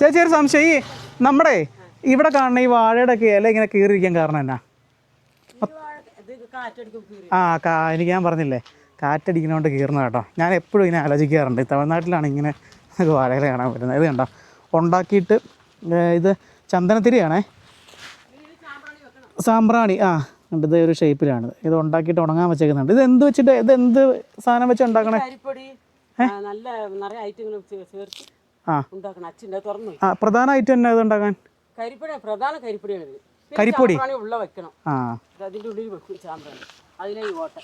ചേച്ചി ഒരു സംശയം. ഈ നമ്മുടെ ഇവിടെ കാണുന്ന ഈ വാഴയുടെ ഒക്കെ ഇല ഇങ്ങനെ കീറിയിരിക്കാൻ കാരണം എന്നാ? ആ കാ എനിക്ക് ഞാൻ പറഞ്ഞില്ലേ കാറ്റടിക്കുന്നതുകൊണ്ട് കീറുന്ന കേട്ടോ. ഞാൻ എപ്പോഴും ഇങ്ങനെ ആലോചിക്കാറുണ്ട്. തമിഴ്നാട്ടിലാണ് ഇങ്ങനെ നമുക്ക് വാഴകൾ കാണാൻ പറ്റുന്നത്. ഇത് കണ്ടോ? ഉണ്ടാക്കിയിട്ട് ഇത് ചന്ദനത്തിരിയാണേ. സാമ്പ്രാണി ആ ഉണ്ട് ഇത് ഒരു ഷേപ്പിലാണ്. ഇത് ഉണ്ടാക്കിയിട്ട് ഉണങ്ങാൻ വെച്ചേക്കുന്നുണ്ട്. ഇത് എന്ത് വെച്ചിട്ട് ഇത് എന്ത് സാധനം വെച്ച് ഉണ്ടാക്കണേ? നല്ല നിറയെ ഐറ്റങ്ങൾ ചേർത്ത് ആ. ഉണ്ടാക്കണം. അച്ഛന്റെ തുറന്നു ആ പ്രധാന ഐറ്റം എന്നാ ഇത് ഉണ്ടാക്കാൻ? കരിപ്പൊടി പ്രധാന കരിപ്പൊടിയാണ് കരിപ്പൊടി? ഉള്ള വെക്കണം. ആ. അതിന്റെ ഉള്ളിൽ വെക്കും ചാമ്പ്രാണി അതിലെ ഈ ഓട്ട.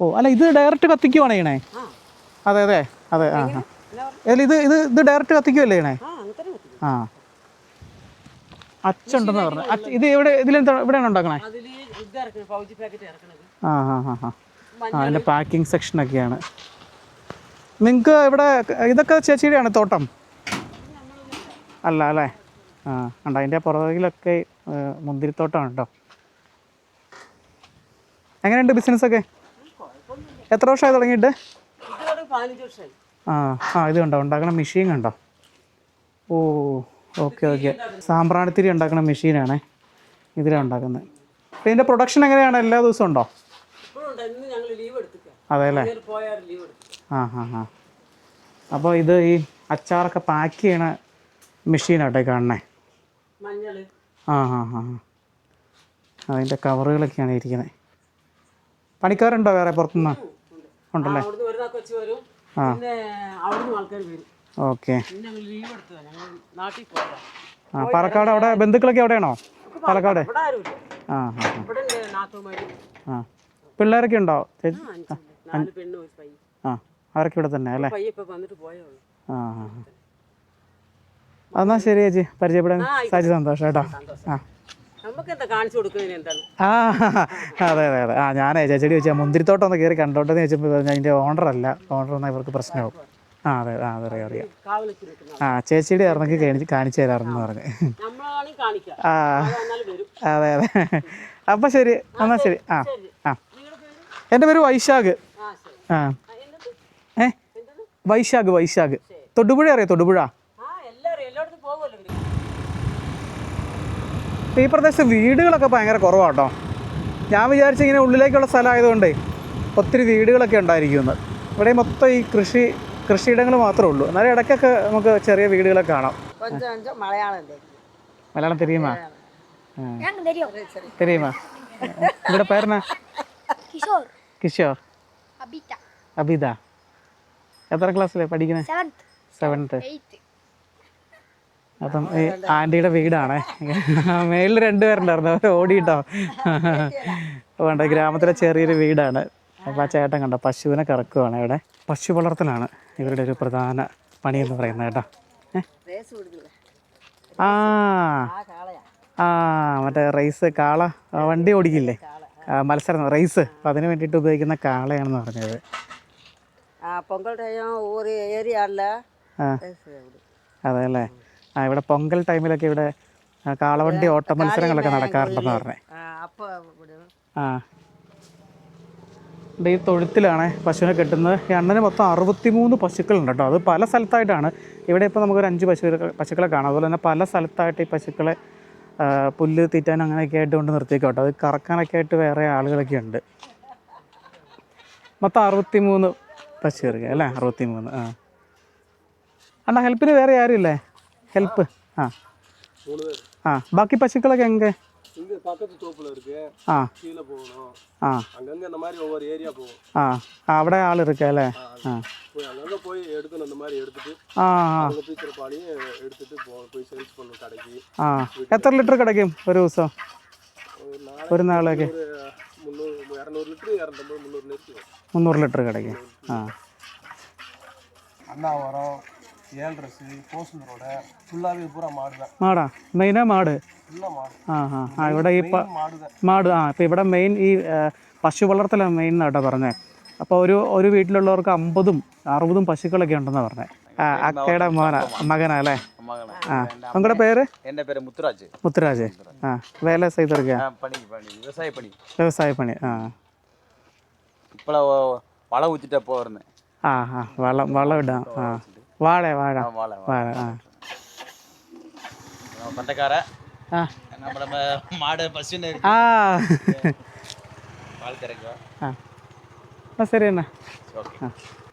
ഓ അല്ല ഇത് ഡയറക്റ്റ് കത്തിക്കുവാണ് ചെയ്യണേ? അതെ അതെ അതെ ആ ആ. അല്ല ഇത് ഇത് ഇത് ഡയറക്റ്റ് കത്തിക്കുവല്ലേ ഇണേ ആ അച്ഛണ്ടെന്ന് അച്ചുണ്ടെന്ന് പറഞ്ഞു അച്ഛ ഇത് എവിടെ ഇതിലെന്താ ഇവിടെയാണ് ഉണ്ടാക്കണേ? അതിൽ ആ ആ ആ ആ. അതിന്റെ പാക്കിംഗ് സെക്ഷനൊക്കെയാണ് നിങ്ങൾക്ക് ഇവിടെ ഇതൊക്കെ ചേച്ചിയുടെയാണ് തോട്ടം? അല്ല അല്ലേ? ആ ഉണ്ട് അതിന്റെ പുറകിലൊക്കെ മുന്തിരിത്തോട്ടമാണ് കേട്ടോ എങ്ങനെയുണ്ട് ബിസിനസ്സൊക്കെ എത്ര വർഷമായി തുടങ്ങിയിട്ട്? ആ ആ ഇത് കണ്ടോ? ഉണ്ടാക്കണ മെഷീൻ കണ്ടോ? ഓ ഓക്കെ ഓക്കെ സാമ്പ്രാണിത്തിരി ഉണ്ടാക്കണ മെഷീനാണേ ഇതിലാണ് ഉണ്ടാക്കുന്നത്. അപ്പം ഇതിന്റെ പ്രൊഡക്ഷൻ എങ്ങനെയാണ്? എല്ലാ ദിവസവും ഉണ്ടോ? അതെ അല്ലേ? ആ ഹാ ഹാ അപ്പോൾ ഇത് ഈ അച്ചാറൊക്കെ പാക്ക് ചെയ്യണ മെഷീനാട്ടോ കാണണേ ആ ആ ഹാ ഹാ അതിന്റെ കവറുകളൊക്കെയാണ് ഇരിക്കുന്നത്. പണിക്കാരുണ്ടോ വേറെ പുറത്തുനിന്ന്? ഉണ്ടല്ലേ? അവിടുന്ന് വരുന്ന കൊച്ചു വരും പിന്നെ അവിടുന്ന് ആൾക്കാർ വരും. ഓക്കെ. പിന്നെ ഞങ്ങൾ ലീവ് ഞങ്ങൾ നാട്ടിൽ പോയതാ. ആ പാലക്കാട് അവിടെ ബന്ധുക്കളൊക്കെ എവിടെയാണോ പാലക്കാട്. ഇവിടെ ആരുമില്ല. ആ ഹാ ഇവിടെ ഉണ്ട് നാത്തുമാര് ആ. പിള്ളേരൊക്കെ ഉണ്ടോ? ചേച്ചി? ആ, അഞ്ച്. നാല് പെണ്ണും ഒരു പയ്യൻ. ആ അവരൊക്കെ ഇവിടെ തന്നെ അല്ലേ? പയ്യ ഇപ്പൊ വന്നിട്ട് പോയേ ഉള്ളൂ ആ ആ ആ. എന്നാൽ ശരി ചേച്ചി. പരിചയപ്പെടാൻ സാധിച്ചു സന്തോഷം കേട്ടോ. ആ. ആ അതെ അതെ അതെ. ആ ഞാനേ ചേച്ചടി ചോദിച്ചാൽ മുന്തിരിത്തോട്ടം ഒന്ന് കയറി കണ്ടോട്ടെന്ന് ചോദിച്ചപ്പോൾ പറഞ്ഞു അതിന്റെ ഓണർ അല്ല ഓണർ എന്നാൽ ഇവർക്ക് പ്രശ്നമാവും. ആ അതെ ആ അതെ അറിയാം. അറിയാം ആ ചേച്ചിയുടെ ഇറങ്ങി കാണിച്ച് കാണിച്ചു തരാറെന്ന് പറഞ്ഞു. ആ അത് അതെ. അപ്പം ശരി എന്നാൽ ശരി ആ ആ. എന്റെ പേര്? വൈശാഖ്. ആ ഏ? വൈശാഖ് വൈശാഖ്. തൊടുപുഴ അറിയാം? തൊടുപുഴ? ഈ പ്രദേശത്ത് വീടുകളൊക്കെ ഭയങ്കര കുറവാട്ടോ. ഞാൻ വിചാരിച്ച ഇങ്ങനെ ഉള്ളിലേക്കുള്ള സ്ഥലമായതുകൊണ്ട് ഒത്തിരി വീടുകളൊക്കെ ഉണ്ടായിരിക്കുമെന്ന് ഇവിടെ മൊത്തം ഈ കൃഷി കൃഷിയിടങ്ങൾ മാത്രമേ ഉള്ളൂ. എന്നാലും ഇടയ്ക്കൊക്കെ നമുക്ക് ചെറിയ വീടുകളൊക്കെ കാണാം. മലയാളം തെരിയുമാ തെരിയുമാ ഇവിടെ പേരെന്നാ? കിഷോർ. അബിത. എത്ര ക്ലാസ്സിലെ പഠിക്കുന്നത് സെവൻത്ത് അപ്പം ഈ ആന്റിയുടെ വീടാണേ. മേളിൽ രണ്ടുപേരുണ്ടായിരുന്നു. അവർ ഓടിയിട്ടോ? വേണ്ട ഗ്രാമത്തിലെ ചെറിയൊരു വീടാണ്. അപ്പം ആ ചേട്ടൻ കണ്ടോ പശുവിനെ കറക്കുവാണ് ഇവിടെ. പശു വളർത്തലാണ് ഇവരുടെ ഒരു പ്രധാന പണി എന്ന് പറയുന്നത് കേട്ടോ. ആ. ആ മറ്റേ റേസ് കാള വണ്ടി ഓടിക്കില്ലേ? മത്സരം റേസ്. അതിന് വേണ്ടിയിട്ട് ഉപയോഗിക്കുന്ന കാളയാണെന്ന് പറഞ്ഞത്. പൊങ്കൽ ഏരിയ അതെ അല്ലേ? ഇവിടെ പൊങ്കൽ ടൈമിലൊക്കെ ഇവിടെ കാളവണ്ടി ഓട്ട മത്സരങ്ങളൊക്കെ നടക്കാറുണ്ടെന്ന് പറഞ്ഞേ. ആ ഈ തൊഴുത്തിലാണ് പശുവിനെ കെട്ടുന്നത്. എണ്ണന് അണ്ണന് മൊത്തം അറുപത്തിമൂന്ന് പശുക്കളുണ്ട് കേട്ടോ. അത് പല സ്ഥലത്തായിട്ടാണ്. ഇവിടെ ഇപ്പോൾ നമുക്കൊരു അഞ്ച് പശു പശുക്കളെ കാണാം. അതുപോലെ തന്നെ പല സ്ഥലത്തായിട്ട് ഈ പശുക്കളെ പുല്ല് തീറ്റാൻ അങ്ങനെയൊക്കെ ആയിട്ട് കൊണ്ട് നിർത്തിക്കോട്ടെ അത് കറക്കാനൊക്കെ ആയിട്ട് വേറെ ആളുകളൊക്കെ ഉണ്ട്. മൊത്തം അറുപത്തിമൂന്ന് പശു കയറുക അല്ലേ? അറുപത്തിമൂന്ന് ആ. അണ്ണാ ഹെൽപ്പിന് വേറെ ആരും ഇല്ലേ ஹெல்ப்பு ஆ ஆ பாக்கி பசுக்களுக்கு எங்கே இங்க பக்கத்து தோப்புல இருக்கு ஆ கீழே போகணும் ஆ அங்கங்க இந்த மாதிரி ஒவ்வொரு ஏரியா போகும் ஆ அவட ஆள் இருக்கல ஆ போய் அங்கங்க போய் எடுக்கணும் இந்த மாதிரி எடுத்துட்டு ஆ அந்த பீச்சர் பாலியும் எடுத்துட்டு போகணும் போய் சேல்ஸ் பண்ணணும் கடைக்கு ஆ എത്ര ലിറ്റർ കിടക്കും ഒരു ദിവസം ഒരു നാളേക്ക് മുന്നൂറ് இரநூறு லிட்டர் இரநூத்தம்பது முந்நூறு லிட்டர் മുന്നൂറ് ലിറ്റർ കിടക്കും ആ അന്നാ വരം ஏழ்ரசு போசுந்தரோட ஃபுல்லாகவே பூரா மாடு தான் മാടാ മെയിനാ മാട് ஃபுல்லாக மாடு ആ ആ ആ ഇവിടെ ഈ പ- மாடு தான் മാട് ആ ഇപ്പം ഇവിടെ മെയിൻ ഈ ആ, പശു വളർത്തലാണ് മെയിൻ എന്നാട്ടോ പറഞ്ഞത് അപ്പോൾ ഒരു ഒരു വീട്ടിലുള്ളവർക്ക് അമ്പതും അറുപതും പശുക്കളൊക്കെ ഉണ്ടെന്ന് പറഞ്ഞത് ആ അക്കയുടെ മോന മകനാ അല്ലേ ആ നിങ്ങളുടെ പേര് என் பேர் முத்துராஜ் മുത്തുരാജ് ആ വേല ചെയ്തിരിക്കുക நான் பணி பணி விவசாய பணி വ്യവസായ പണി ആ இப்போ வளம் ஊற்றிட்ட போகிறேன் ആ ആ വളം വളം ഇടാം ആ വാഴ വാഴ வாழை വാഴ ആ சொந்தக்கார ആ நம்ம நம்ம மாடு பசுன்னு இருக்கு ആ பால் கறக்கும் ആ എന്നാ ശരി എന്നാ ஓகே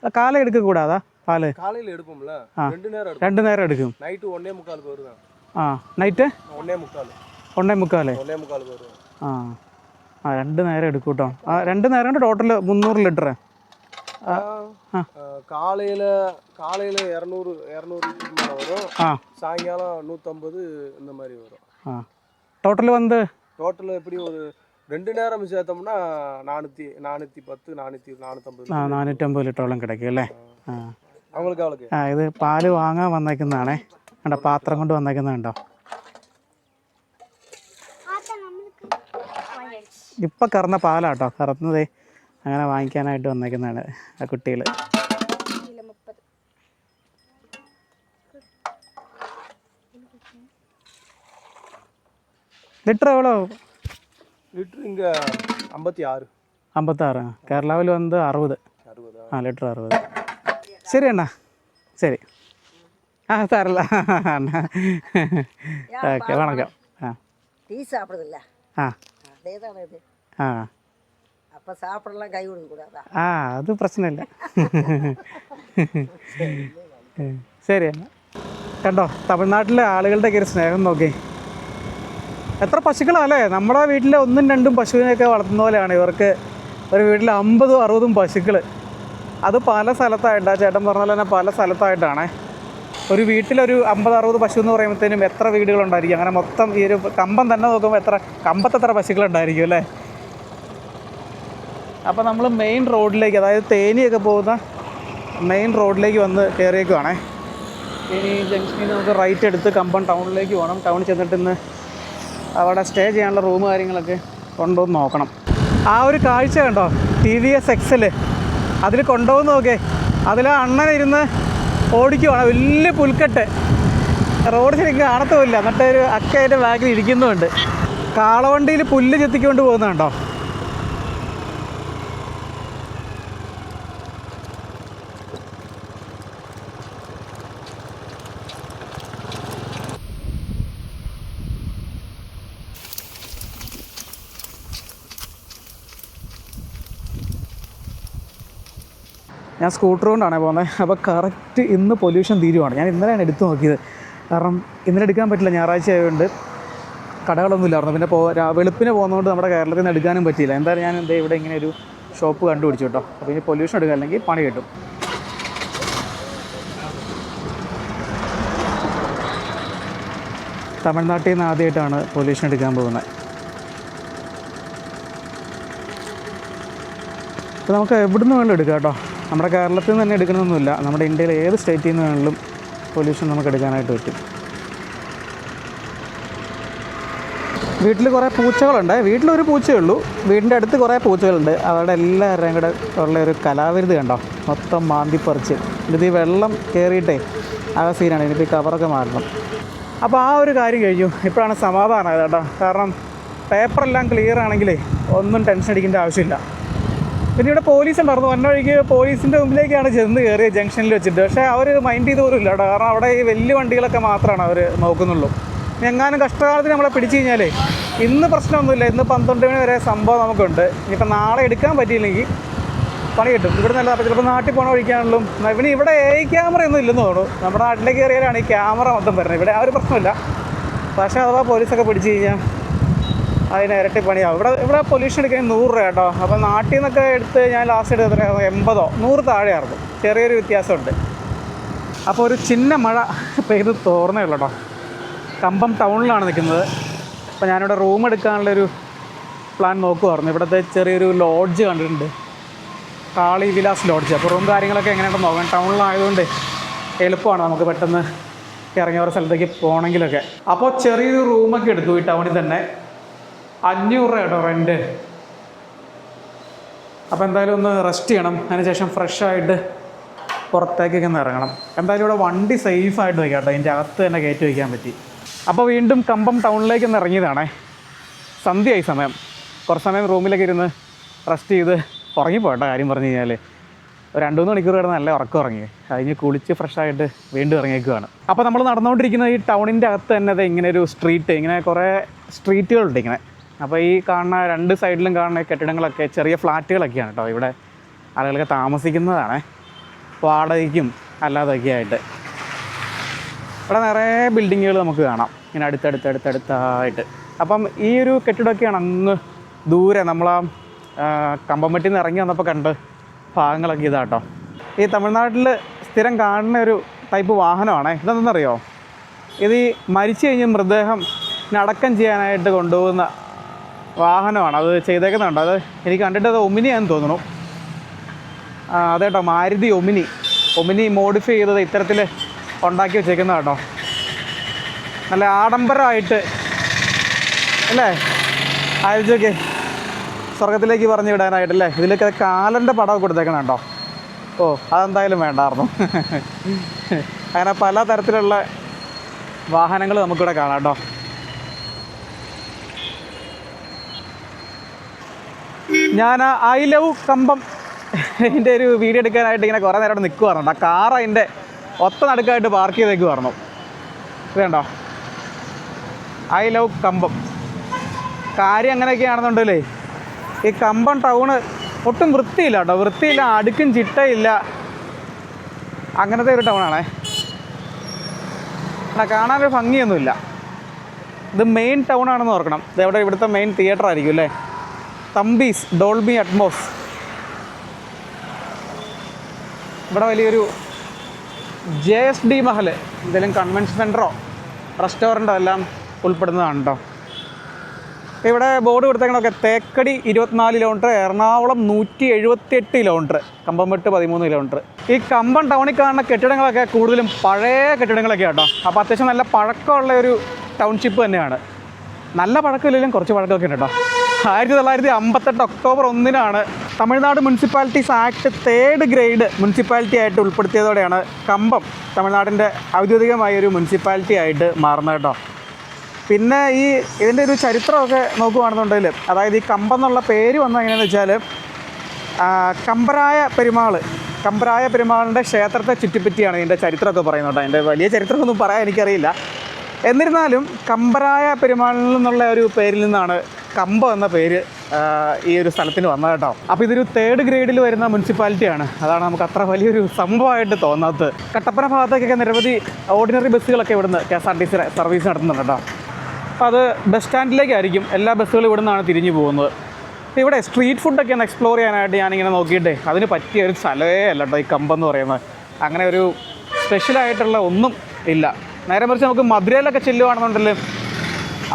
ആ കാല എടുക്കക്കൂടാതാ പാല് காலையில் எடுப்போம்ல ஆ. ரெண்டு நேரம் எடுப்போம் രണ്ട് നേരം എടുക്കും நைட்டு ஒன்னே முக்காலுக்கு வருவேன் ആ നൈറ്റ് ஒன்னே முக்கால் ഒന്നേ മുക്കാല് ஒன்னே முக்காலுக்கு வருவேன் ആ ആ രണ്ട് നേരം എടുക്കും കേട്ടോ ആ രണ്ട് നേരം കൊണ്ട് ടോട്ടൽ മുന്നൂറ് ലിറ്റർ ആ. காலையில் காலையில் இரநூறு இரநூறு லிட்டர் மேலே வரும் ആ சாயங்காலம் நூற்றம்பது இந்த மாதிரி வரும் ആ ടോട്ടൽ വന്ന് டோட்டல் எப்படி ஒரு ரெண்டு நேரம் சேர்த்தோம்னா நானூற்றி நானூற்றி பத்து நானூற்றி நானூற்றம்பது ആ നാനൂറ്റമ്പത് ലിറ്ററോളം കിടക്കും അല്ലേ ആ அவங்களுக்கு அவளுக்கு ആ ഇത് പാല് വാങ്ങാൻ വന്നേക്കുന്നതാണേ കണ്ടോ പാത്രം കൊണ്ട് വന്നേക്കുന്നുണ്ടോ ഇപ്പം കറന്ന പാലാട്ടോ കറന്നതേ അങ്ങനെ വാങ്ങിക്കാനായിട്ട് വന്നേക്കുന്നതാണ് ആ കുട്ടികൾ ലിറ്റർ എവ്വളോ லிட்ரு இங்கே ஐம்பத்தி ஆறு അമ്പത്താറ് കേരളാവിൽ വന്ന് അറുപത് அறுபதா ആ ലിറ്റർ അറുപത് ശരി അണ്ണാ ശരി ആ തരല അണ്ണാ ഓക്കെ വണക്കം ആ டீ சாப்பிடுதில்ல ആ அதே தானே இது ആ அப்போ சாப்பிடலாம் கை விடுங்க கூடாதா ആ അത് പ്രശ്നമില്ല ശരി എന്നാ കണ്ടോ തമിഴ്നാട്ടിലെ ആളുകളുടെ ഒക്കെ ഒരു സ്നേഹം നോക്കി എത്ര പശുക്കളല്ലേ നമ്മുടെ വീട്ടിലെ ഒന്നും രണ്ടും പശുവിനെയൊക്കെ വളർത്തുന്ന പോലെയാണ് ഇവർക്ക് ഒരു വീട്ടിൽ അമ്പതും അറുപതും പശുക്കൾ അത് പല സ്ഥലത്തായിട്ട് ആ ചേട്ടൻ പറഞ്ഞ പോലെ തന്നെ പല സ്ഥലത്തായിട്ടാണ് ഒരു വീട്ടിലൊരു അമ്പത് അറുപത് പശു എന്ന് പറയുമ്പോഴത്തേനും എത്ര വീടുകളുണ്ടായിരിക്കും അങ്ങനെ മൊത്തം ഈ ഒരു കമ്പം തന്നെ നോക്കുമ്പോൾ എത്ര കമ്പത്ത് എത്ര പശുക്കളുണ്ടായിരിക്കും അല്ലേ അപ്പോൾ നമ്മൾ മെയിൻ റോഡിലേക്ക് അതായത് തേനിയൊക്കെ പോകുന്ന മെയിൻ റോഡിലേക്ക് വന്ന് കയറിയേക്കുവാണേ ഇനി ജംഗ്ഷനിൽ നമുക്ക് റൈറ്റ് എടുത്ത് കമ്പം ടൗണിലേക്ക് പോകണം ടൗണിൽ ചെന്നിട്ട് ഇന്ന് അവിടെ സ്റ്റേ ചെയ്യാനുള്ള റൂം കാര്യങ്ങളൊക്കെ കൊണ്ടുവന്ന് നോക്കണം. ആ ഒരു കാഴ്ച കണ്ടോ? ടി വി എസ് എക്സൽ അതിൽ കൊണ്ടുപോകുന്ന നോക്കേ അതിൽ അണ്ണൻ ഇരുന്ന് ഓടിക്കുവാണ്. വലിയ പുൽക്കെട്ട്. റോഡ് ശരിക്കും കാണത്തുമില്ല. എന്നിട്ട് ഒരു അക്ക അതിന്റെ ബാഗിൽ ഇരിക്കുന്നുമുണ്ട്. കാളവണ്ടിയിൽ പുല്ല് ചെത്തിക്കൊണ്ട് പോകുന്നുണ്ടോ ഞാൻ സ്കൂട്ടർ കൊണ്ടാണ് പോകുന്നത്. അപ്പോൾ കറക്റ്റ് ഇന്ന് പൊല്യൂഷൻ തീരുവാണ്. ഞാൻ ഇന്നലെയാണ് എടുത്തു നോക്കിയത്. കാരണം ഇന്നലെ എടുക്കാൻ പറ്റില്ല. ഞായറാഴ്ച ആയതുകൊണ്ട് കടകളൊന്നും ഇല്ലായിരുന്നു. പിന്നെ പോ വെളുപ്പിന് പോകുന്നതുകൊണ്ട് നമ്മുടെ കേരളത്തിൽ നിന്ന് എടുക്കാനും പറ്റിയില്ല. എന്തായാലും ഞാൻ എന്താ ഇവിടെ ഇങ്ങനെ ഒരു ഷോപ്പ് കണ്ടുപിടിച്ചു കേട്ടോ. അപ്പോൾ ഇനി പൊല്യൂഷൻ എടുക്കുക അല്ലെങ്കിൽ പണി കിട്ടും. തമിഴ്നാട്ടിൽ നിന്ന് ആദ്യമായിട്ടാണ് പൊല്യൂഷൻ എടുക്കാൻ പോകുന്നത്. അപ്പോൾ നമുക്ക് എവിടുന്ന് വേണമെങ്കിലും എടുക്കാം കേട്ടോ. നമ്മുടെ കേരളത്തിൽ നിന്ന് തന്നെ എടുക്കണമെന്നൊന്നുമില്ല നമ്മുടെ ഇന്ത്യയിലെ ഏത് സ്റ്റേറ്റിൽ നിന്ന് വേണമെങ്കിലും പൊല്യൂഷൻ നമുക്ക് എടുക്കാനായിട്ട് പറ്റും. വീട്ടിൽ കുറേ പൂച്ചകളുണ്ട്. വീട്ടിലൊരു പൂച്ചയേ ഉള്ളൂ. വീടിന്റെ അടുത്ത് കുറേ പൂച്ചകളുണ്ട്. അവരുടെ എല്ലാവരുടെയും കൂടെ ഉള്ള ഒരു കലാവിരുത് കണ്ടോ? മൊത്തം മാന്തിപ്പറിച്ച്. ഇത് ഈ വെള്ളം കയറിയിട്ടേ ആ സീനാണ് ഇനിയിപ്പോൾ കവറൊക്കെ മാറണം. അപ്പോൾ ആ ഒരു കാര്യം കഴിഞ്ഞു. ഇപ്പോഴാണ് സമാധാനമായത് കേട്ടോ. കാരണം പേപ്പറെല്ലാം ക്ലിയർ ആണെങ്കിലേ ഒന്നും ടെൻഷൻ അടിക്കേണ്ട ആവശ്യമില്ല. പിന്നെ ഇവിടെ പോലീസ് ഉണ്ടായിരുന്നു വന്ന വഴിക്ക് പോലീസിന്റെ മുമ്പിലേക്കാണ് ചെന്ന് കയറിയത് ജംഗ്ഷനിൽ വെച്ചിട്ട്. പക്ഷേ അവർ മൈൻഡ് ചെയ്ത് പോലും ഇല്ല കേട്ടോ. കാരണം അവിടെ ഈ വലിയ വണ്ടികളൊക്കെ മാത്രമാണ് അവർ നോക്കുന്നുള്ളൂ. എങ്ങാനും കഷ്ടകാലത്തിന് നമ്മളെ പിടിച്ചു കഴിഞ്ഞാലേ ഇന്ന് പ്രശ്നമൊന്നുമില്ല. ഇന്ന് പന്ത്രണ്ട് മണി വരെ സംഭവം നമുക്കുണ്ട്. ഇനിയിപ്പോൾ നാളെ എടുക്കാൻ പറ്റിയില്ലെങ്കിൽ പണി കിട്ടും. ഇവിടെ നല്ല ചിലപ്പോൾ നാട്ടിൽ പോകണ വഴിക്കാണല്ലോ പിന്നെ ഇവിടെ എ ക്യാമറ ഒന്നും ഇല്ലെന്ന് തോന്നുന്നു. നമ്മുടെ നാട്ടിലേക്ക് കയറിയാലാണ് ഈ ക്യാമറ മൊത്തം വരുന്നത്. ഇവിടെ ആ ഒരു പ്രശ്നമില്ല. പക്ഷേ അഥവാ പോലീസൊക്കെ പിടിച്ചു കഴിഞ്ഞാൽ അതിന് ഇരട്ടി പണിയാവും ഇവിടെ ഇവിടെ പൊല്യൂഷൻ എടുക്കാൻ നൂറ് രൂപ കേട്ടോ. അപ്പോൾ നാട്ടിൽ നിന്നൊക്കെ എടുത്ത് ഞാൻ ലാസ്റ്റ് എടുത്ത് എത്ര? എൺപതോ? നൂറ് താഴെയായിരുന്നു. ചെറിയൊരു വ്യത്യാസമുണ്ട്. അപ്പോൾ ഒരു ചിന്ന മഴ പെയ്ത് തോർന്നേ ഉള്ളൂ കേട്ടോ. കമ്പം ടൗണിലാണ് നിൽക്കുന്നത്. അപ്പോൾ ഞാനിവിടെ റൂം എടുക്കാനുള്ളൊരു പ്ലാൻ നോക്കുമായിരുന്നു ഇവിടുത്തെ ചെറിയൊരു ലോഡ്ജ് കണ്ടിട്ടുണ്ട്. കാളി വിലാസ് ലോഡ്ജ് അപ്പോൾ റൂം കാര്യങ്ങളൊക്കെ എങ്ങനെയുണ്ടെന്ന് നോക്കാം ടൗണിലായതുകൊണ്ട് എളുപ്പമാണ് നമുക്ക് പെട്ടെന്ന് ഇറങ്ങിയ സ്ഥലത്തേക്ക് പോകണമെങ്കിലൊക്കെ അപ്പോൾ ചെറിയൊരു റൂമൊക്കെ എടുത്തു ഈ ടൗണിൽ തന്നെ. അഞ്ഞൂറ് രൂപ കേട്ടോ റെന്റ് അപ്പോൾ എന്തായാലും ഒന്ന് റെസ്റ്റ് ചെയ്യണം. അതിനുശേഷം ഫ്രഷ് ആയിട്ട് പുറത്തേക്കൊക്കെ ഒന്ന് ഇറങ്ങണം. എന്തായാലും ഇവിടെ വണ്ടി സേഫായിട്ട് വയ്ക്കാം കേട്ടോ. അതിന്റെ അകത്ത് തന്നെ കയറ്റി വയ്ക്കാൻ പറ്റി. അപ്പോൾ വീണ്ടും കമ്പം ടൗണിലേക്ക് ഒന്ന് ഇറങ്ങിയതാണേ. സന്ധ്യയായി സമയം. കുറച്ച് സമയം റൂമിലൊക്കെ ഇരുന്ന് റെസ്റ്റ് ചെയ്ത് ഉറങ്ങിപ്പോട്ടെ കാര്യം പറഞ്ഞു കഴിഞ്ഞാൽ ഒരു രണ്ട് മൂന്ന് മണിക്കൂർ കിടന്ന് നല്ല ഉറക്കം ഉറങ്ങി. അതിന് കുളിച്ച് ഫ്രഷായിട്ട് വീണ്ടും ഇറങ്ങിയേക്കുവാണ്. അപ്പോൾ നമ്മൾ നടന്നുകൊണ്ടിരിക്കുന്ന ഈ ടൗണിന്റെ അകത്ത് തന്നെ ഇങ്ങനെ ഒരു സ്ട്രീറ്റ് ഇങ്ങനെ കുറേ സ്ട്രീറ്റുകളുണ്ട് ഇങ്ങനെ. അപ്പോൾ ഈ കാണുന്ന രണ്ട് സൈഡിലും കാണുന്ന കെട്ടിടങ്ങളൊക്കെ ചെറിയ ഫ്ലാറ്റുകളൊക്കെയാണ് കേട്ടോ. ഇവിടെ ആളുകളൊക്കെ താമസിക്കുന്നതാണ്. വാടകയ്ക്കും അല്ലാതൊക്കെ ആയിട്ട്. ഇവിടെ നിറയെ ബിൽഡിങ്ങുകൾ നമുക്ക് കാണാം. ഇങ്ങനെ അടുത്തടുത്തടുത്തടുത്തായിട്ട്. അപ്പം ഈ ഒരു കെട്ടിടമൊക്കെയാണ് അങ്ങ് ദൂരെ നമ്മൾ ആ നിന്ന് ഇറങ്ങി വന്നപ്പോൾ കണ്ട് ഭാഗങ്ങളൊക്കെ ഇതാട്ടോ ഈ തമിഴ്നാട്ടിൽ സ്ഥിരം കാണുന്ന ഒരു ടൈപ്പ് വാഹനമാണ്. ഇതെന്തെന്നറിയോ? ഇത് ഈ മരിച്ചു കഴിഞ്ഞ് മൃതദേഹം അടക്കം ചെയ്യാനായിട്ട് കൊണ്ടുപോകുന്ന വാഹനമാണ്. അത് ചെയ്തേക്കുന്നുണ്ട്. അത് എനിക്ക് കണ്ടിട്ട് അത് ഒമിനിയാന്ന് തോന്നുന്നു. അതേട്ടോ മാരുതി ഒമിനി. ഒമിനി മോഡിഫൈ ചെയ്തത് ഇത്തരത്തിൽ ഉണ്ടാക്കി വെച്ചേക്കുന്ന കേട്ടോ. നല്ല ആഡംബരമായിട്ട് അല്ലേ? ആലോചിച്ചൊക്കെ. സ്വർഗത്തിലേക്ക് പറഞ്ഞു വിടാനായിട്ടല്ലേ? ഇതിലൊക്കെ കാലന്റെ പടം കൊടുത്തേക്കണം കേട്ടോ. ഓ അതെന്തായാലും വേണ്ടായിരുന്നു. അങ്ങനെ പല തരത്തിലുള്ള വാഹനങ്ങൾ നമുക്കിവിടെ കാണാം കേട്ടോ. ഞാൻ ഐ ലവ് കമ്പം എന്റെ ഒരു വീഡിയോ എടുക്കാനായിട്ട് ഇങ്ങനെ കുറേ നേരം അവിടെ നിൽക്കുവാറുണ്ട് ആ കാർ അതിന്റെ ഒത്ത നടുക്കായിട്ട് പാർക്ക് ചെയ്തേക്ക് പറഞ്ഞു ഇതേണ്ടോ? ഐ ലവ് കമ്പം. കാര്യം അങ്ങനെയൊക്കെയാണെന്നുണ്ടല്ലേ ഈ കമ്പം ടൗണ് ഒട്ടും വൃത്തിയില്ല കേട്ടോ. വൃത്തിയില്ല അടുക്കും ചിട്ടയില്ല. അങ്ങനത്തെ ഒരു ടൗണാണേ കാണാൻ കാണാനൊരു ഭംഗിയൊന്നുമില്ല. ഇത് മെയിൻ ടൗൺ ആണെന്ന് ഓർക്കണം. ഇത് എവിടെ? ഇവിടുത്തെ മെയിൻ തിയേറ്റർ ആയിരിക്കും അല്ലേ? തമ്പീസ് ഡോൾബി അറ്റ്മോസ് ഇവിടെ വലിയൊരു ജെ എസ് ഡി മഹൽ എന്തെങ്കിലും കൺവെൻഷൻ സെന്ററോ റെസ്റ്റോറന്റോ എല്ലാം ഉൾപ്പെടുന്നതാണ് കേട്ടോ ഇവിടെ ബോർഡ് കൊടുത്തേക്കണൊക്കെ തേക്കടി ഇരുപത്തിനാല് കിലോമീറ്റർ എറണാകുളം നൂറ്റി എഴുപത്തി എട്ട് കിലോമീറ്റർ കമ്പംമെട്ട് പതിമൂന്ന് കിലോമീറ്റർ ഈ കമ്പം ടൗണിൽ കാണുന്ന കെട്ടിടങ്ങളൊക്കെ കൂടുതലും പഴയ കെട്ടിടങ്ങളൊക്കെ കേട്ടോ അപ്പോൾ അത്യാവശ്യം നല്ല പഴക്കമുള്ള ഒരു ടൗൺഷിപ്പ് തന്നെയാണ്. നല്ല പഴക്കമില്ലെങ്കിലും കുറച്ച് പഴക്കമൊക്കെ ഉണ്ട് കേട്ടോ ആയിരത്തി തൊള്ളായിരത്തി അമ്പത്തെട്ട് ഒക്ടോബർ ഒന്നിനാണ് Tamil Nadu municipalities act third grade municipality ആയിട്ട് ഉൾപ്പെടുത്തിയതോടെയാണ് കമ്പം തമിഴ്നാടിന്റെ ഔദ്യോഗികമായ ഒരു മുനിസിപ്പാലിറ്റി ആയിട്ട് മാറുന്നത് കേട്ടോ. പിന്നെ ഈ ഇതിന്റെ ഒരു ചരിത്രമൊക്കെ നോക്കുകയാണെന്നുണ്ടെങ്കിൽ അതായത് ഈ കമ്പം എന്നുള്ള പേര് വന്നത് എങ്ങനെയാണെന്ന് വെച്ചാൽ കമ്പരായ പെരുമാൾ കമ്പരായ പെരുമാളിന്റെ ക്ഷേത്രത്തെ ചുറ്റിപ്പറ്റിയാണ് ഇതിന്റെ ചരിത്രമൊക്കെ പറയുന്നത് കേട്ടോ. അതിന്റെ വലിയ ചരിത്രമൊന്നും പറയാൻ എനിക്കറിയില്ല. എന്നിരുന്നാലും കമ്പരായ പെരുമാളിൽ നിന്നുള്ള ഒരു പേരിൽ നിന്നാണ് കമ്പം എന്ന പേര് ഈ ഒരു സ്ഥലത്തിന് വന്നത് കേട്ടോ. അപ്പോൾ ഇതൊരു തേർഡ് ഗ്രേഡിൽ വരുന്ന മുനിസിപ്പാലിറ്റിയാണ് അതാണ് നമുക്ക് അത്ര വലിയൊരു സംഭവമായിട്ട് തോന്നാത്തത്. കട്ടപ്പന ഭാഗത്തേക്കൊക്കെ നിരവധി ഓർഡിനറി ബസ്സുകളൊക്കെ ഇവിടുന്ന് K S R T C service നടത്തുന്നുണ്ട് കേട്ടോ. അപ്പോൾ അത് ബസ് സ്റ്റാൻഡിലേക്കായിരിക്കും എല്ലാ ബസ്സുകളും ഇവിടെ നിന്നാണ് തിരിഞ്ഞു പോകുന്നത്. ഇവിടെ സ്ട്രീറ്റ് ഫുഡൊക്കെ ഒന്ന് എക്സ്പ്ലോർ ചെയ്യാനായിട്ട് ഞാനിങ്ങനെ നോക്കിയിട്ടേ അതിന് പറ്റിയ ഒരു സ്ഥലമേ അല്ല കേട്ടോ ഈ കമ്പം എന്ന് പറയുന്നത്. അങ്ങനെ ഒരു സ്പെഷ്യലായിട്ടുള്ള ഒന്നും ഇല്ല. നേരെ മറിച്ച് നമുക്ക് മധുരയിലൊക്കെ ചെല്ലുവാണെന്നുണ്ടെങ്കിൽ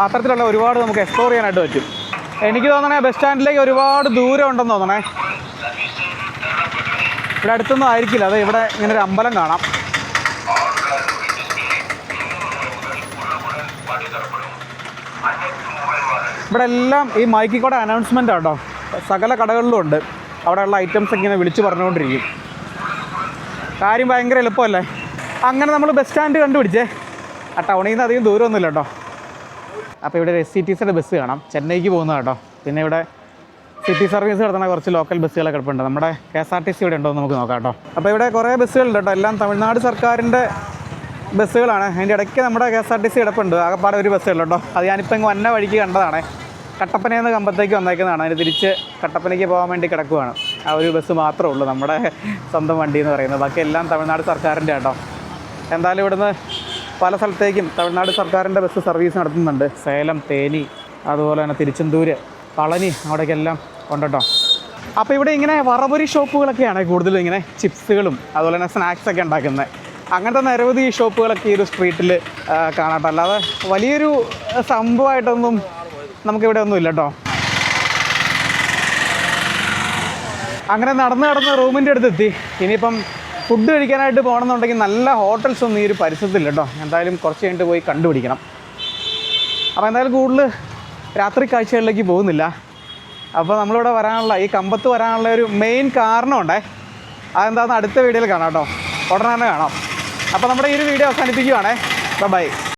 അത്തരത്തിലുള്ള ഒരുപാട് നമുക്ക് എക്സ്പ്ലോർ ചെയ്യാനായിട്ട് പറ്റും. എനിക്ക് തോന്നണേ ബസ് സ്റ്റാൻഡിലേക്ക് ഒരുപാട് ദൂരം ഉണ്ടെന്ന് തോന്നണേ. ഇവിടെ അടുത്തൊന്നും ആയിരിക്കില്ല. അതെ ഇവിടെ ഇങ്ങനെ ഒരു അമ്പലം കാണാം. ഇവിടെ എല്ലാം ഈ മൈക്കിൽ കൂടെ അനൗൺസ്മെന്റ് ആട്ടോ. സകല കടകളിലും ഉണ്ട്. അവിടെയുള്ള ഐറ്റംസ് ഇങ്ങനെ വിളിച്ച് പറഞ്ഞുകൊണ്ടിരിക്കും. കാര്യം ഭയങ്കര എളുപ്പമല്ലേ? അങ്ങനെ നമ്മൾ ബസ് സ്റ്റാൻഡ് കണ്ടുപിടിച്ചേ. ആ ടൗണിൽ നിന്ന് അധികം ദൂരമൊന്നുമില്ല കേട്ടോ. അപ്പോൾ ഇവിടെ എസ് സി ടി സിയുടെ ബസ് കാണാം. ചെന്നൈക്ക് പോകുന്നത് കേട്ടോ. പിന്നെ ഇവിടെ സിറ്റി സർവീസ് നടത്തുന്ന കുറച്ച് ലോക്കൽ ബസ്സുകളൊക്കെ കിടപ്പുണ്ട് നമ്മുടെ K S R T C ഇവിടെ ഉണ്ടോ എന്ന് നമുക്ക് നോക്കാം കേട്ടോ. അപ്പോൾ ഇവിടെ കുറേ ബസ്സുകളുണ്ട് കേട്ടോ. എല്ലാം തമിഴ്നാട് സർക്കാരിന്റെ ബസ്സുകളാണ് അതിന്റെ ഇടയ്ക്ക് നമ്മുടെ K S R T C കിടപ്പുണ്ട്. ആകെപ്പാടെ ഒരു ബസ്സുകൾ കേട്ടോ. അത് ഞാനിപ്പോൾ ഇങ്ങ് വന്ന വഴിക്ക് കണ്ടതാണ്. കട്ടപ്പനയിൽ കമ്പത്തേക്ക് വന്നേക്കുന്നതാണ്. അതിന് തിരിച്ച് കട്ടപ്പനയ്ക്ക് പോകാൻ വേണ്ടി കിടക്കുവാണ്. ആ ഒരു ബസ് മാത്രമേ ഉള്ളൂ നമ്മുടെ സ്വന്തം വണ്ടി എന്ന് പറയുന്നത്. ബാക്കി എല്ലാം തമിഴ്നാട് സർക്കാരിന്റെ കേട്ടോ. എന്തായാലും ഇവിടുന്ന് പല സ്ഥലത്തേക്കും തമിഴ്നാട് സർക്കാരിന്റെ ബസ് സർവീസ് നടത്തുന്നുണ്ട്. സേലം തേനി അതുപോലെ തന്നെ തിരുച്ചെന്തൂര് പളനി അവിടേക്കെല്ലാം ഉണ്ടട്ടോ. അപ്പോൾ ഇവിടെ ഇങ്ങനെ വറപൊരി ഷോപ്പുകളൊക്കെയാണ് കൂടുതലും ഇങ്ങനെ ചിപ്സുകളും അതുപോലെ തന്നെ സ്നാക്സൊക്കെ ഉണ്ടാക്കുന്നത്. അങ്ങനത്തെ നിരവധി ഷോപ്പുകളൊക്കെ ഈ ഒരു സ്ട്രീറ്റിൽ കാണാട്ടോ അല്ലാതെ വലിയൊരു സംഭവമായിട്ടൊന്നും നമുക്കിവിടെ ഒന്നും ഇല്ല കേട്ടോ. അങ്ങനെ നടന്ന് നടന്ന് റൂമിന്റെ അടുത്തെത്തി. ഇനിയിപ്പം ഫുഡ് കഴിക്കാനായിട്ട് പോകണമെന്നുണ്ടെങ്കിൽ നല്ല ഹോട്ടൽസ് ഒന്നും ഈ ഒരു പരിസരത്തില്ല കേട്ടോ. എന്തായാലും കുറച്ച് കഴിഞ്ഞിട്ട് പോയി കണ്ടുപിടിക്കണം. അപ്പോൾ എന്തായാലും കൂടുതൽ രാത്രി കാഴ്ചകളിലേക്ക് പോകുന്നില്ല. അപ്പോൾ നമ്മളിവിടെ വരാനുള്ള ഈ കമ്പത്ത് വരാനുള്ള ഒരു മെയിൻ കാരണമുണ്ടേ അതെന്താണെന്ന് അടുത്ത വീഡിയോയിൽ കാണാം കേട്ടോ. ഉടനെ തന്നെ കാണാം. അപ്പോൾ നമ്മുടെ ഈ ഒരു വീഡിയോ അവസാനിപ്പിക്കുവാണേ. ബൈ